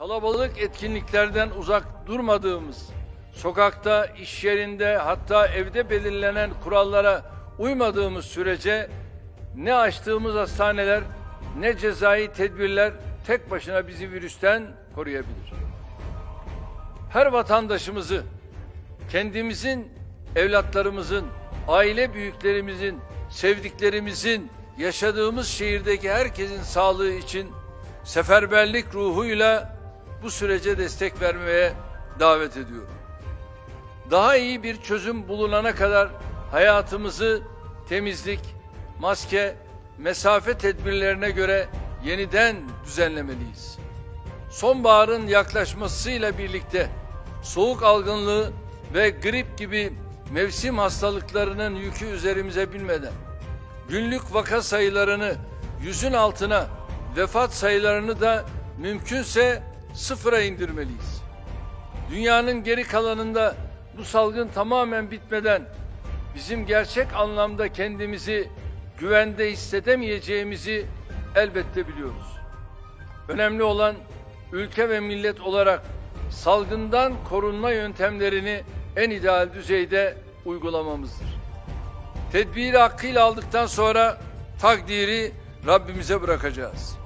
Kalabalık etkinliklerden uzak durmadığımız, sokakta, iş yerinde hatta evde belirlenen kurallara uymadığımız sürece ne açtığımız hastaneler ne cezai tedbirler tek başına bizi virüsten koruyabilir. Her vatandaşımızı kendimizin, evlatlarımızın, aile büyüklerimizin, sevdiklerimizin, yaşadığımız şehirdeki herkesin sağlığı için seferberlik ruhuyla bu sürece destek vermeye davet ediyorum. Daha iyi bir çözüm bulunana kadar hayatımızı temizlik, maske, mesafe tedbirlerine göre yeniden düzenlemeliyiz. Sonbaharın yaklaşmasıyla birlikte soğuk algınlığı ve grip gibi mevsim hastalıklarının yükü üzerimize binmeden günlük vaka sayılarını yüzün altına, vefat sayılarını da mümkünse sıfıra indirmeliyiz. Dünyanın geri kalanında bu salgın tamamen bitmeden bizim gerçek anlamda kendimizi güvende hissedemeyeceğimizi elbette biliyoruz. Önemli olan ülke ve millet olarak salgından korunma yöntemlerini en ideal düzeyde uygulamamızdır. Tedbiri hakkıyla aldıktan sonra takdiri Rabbimize bırakacağız.